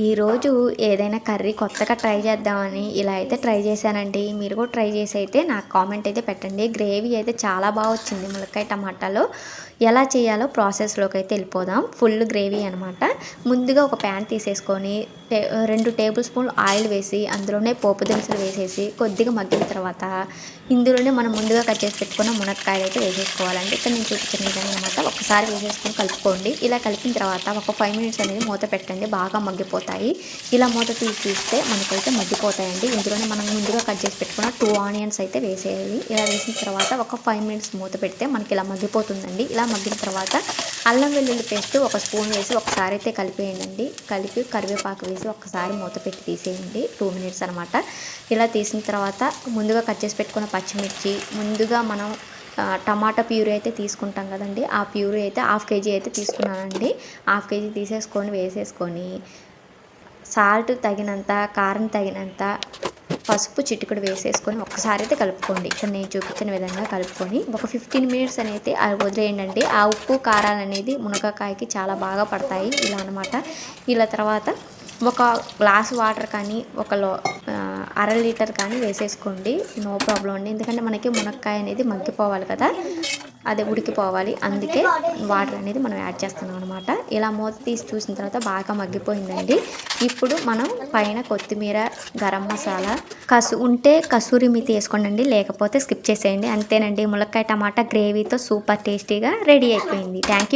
ఈరోజు ఏదైనా కర్రీ కొత్తగా ట్రై చేద్దామని ఇలా అయితే ట్రై చేశానండి. మీరు కూడా ట్రై చేసి అయితే నాకు కామెంట్ అయితే పెట్టండి. గ్రేవీ అయితే చాలా బాగా వచ్చింది ములక్కాయ టమాటాలో. ఎలా చేయాలో ప్రాసెస్లోకి అయితే వెళ్ళిపోదాం. ఫుల్ గ్రేవీ అనమాట ముందుగా ఒక ప్యాన్ తీసేసుకొని టే- రెండు టేబుల్ స్పూన్లు ఆయిల్ వేసి అందులోనే పోపు దినుసులు వేసేసి కొద్దిగా మగ్గిన తర్వాత ఇందులోనే మనం ముందుగా కట్ చేసి పెట్టుకున్న మునక్కాయలు అయితే వేసేసుకోవాలండి. ఇక్కడ నేను చూపించిన విధంగా అనమాట ఒకసారి వేసేసుకొని కలుపుకోండి. ఇలా కలిపిన తర్వాత ఒక ఫైవ్ మినిట్స్ అనేది మూత పెట్టండి. బాగా మగ్గిపోతాయి. ఇలా మూత తీసి తీస్తే మనకైతే మగ్గిపోతాయండి. ఇందులోనే మనం ముందుగా కట్ చేసి పెట్టుకున్న టూ ఆనియన్స్ అయితే వేసేయాలి. ఇలా వేసిన తర్వాత ఒక ఫైవ్ మినిట్స్ మూత పెడితే మనకి ఇలా మగ్గిపోతుందండి. ఇలా మగ్గిన తర్వాత అల్లం వెల్లుల్లి పేస్ట్ ఒక స్పూన్ వేసి ఒకసారి అయితే కలిపేయండి. కలిపి కరివేపాకు వేసి ఒకసారి మూత పెట్టి తీసేయండి. టూ మినిట్స్ అనమాట. ఇలా తీసిన తర్వాత ముందుగా కట్ చేసి పెట్టుకున్న పచ్చిమిర్చి ముందుగా మనం టమాటా ప్యూరీ అయితే తీసుకుంటాం కదండి. ఆ ప్యూరీ అయితే హాఫ్ కేజీ అయితే తీసుకున్నానండి. హాఫ్ కేజీ తీసేసుకొని వేసేసుకొని సాల్ట్ తగినంత కారం తగినంత పసుపు చిటికెడు వేసేసుకొని ఒక్కసారి అయితే కలుపుకోండి. ఇక్కడ నేను చూపించిన విధంగా కలుపుకొని ఒక ఫిఫ్టీన్ మినిట్స్ అనేది అది వదిలేయండి ఆ ఉప్పు కారాలు అనేది మునగకాయకి చాలా బాగా పడతాయి. ఇలా అనమాట. ఇలా తర్వాత ఒక గ్లాస్ వాటర్ కానీ ఒక లో అర లీటర్ కానీ వేసేసుకోండి. నో ప్రాబ్లం అండి. ఎందుకంటే మనకి మునక్కాయ అనేది మగ్గిపోవాలి కదా. అదే ఉడికిపోవాలి. అందుకే వాటర్ అనేది మనం యాడ్ చేస్తున్నాం అనమాట ఇలా మూత తీసి చూసిన తర్వాత బాగా మగ్గిపోయిందండి. ఇప్పుడు మనం పైన కొత్తిమీర గరం మసాలా కసు ఉంటే కసూరి మీతి వేసుకోండి లేకపోతే స్కిప్ చేసేయండి. అంతేనండి. ములక్కాయ టమాటా గ్రేవీతో సూపర్ టేస్టీగా రెడీ అయిపోయింది. Thank you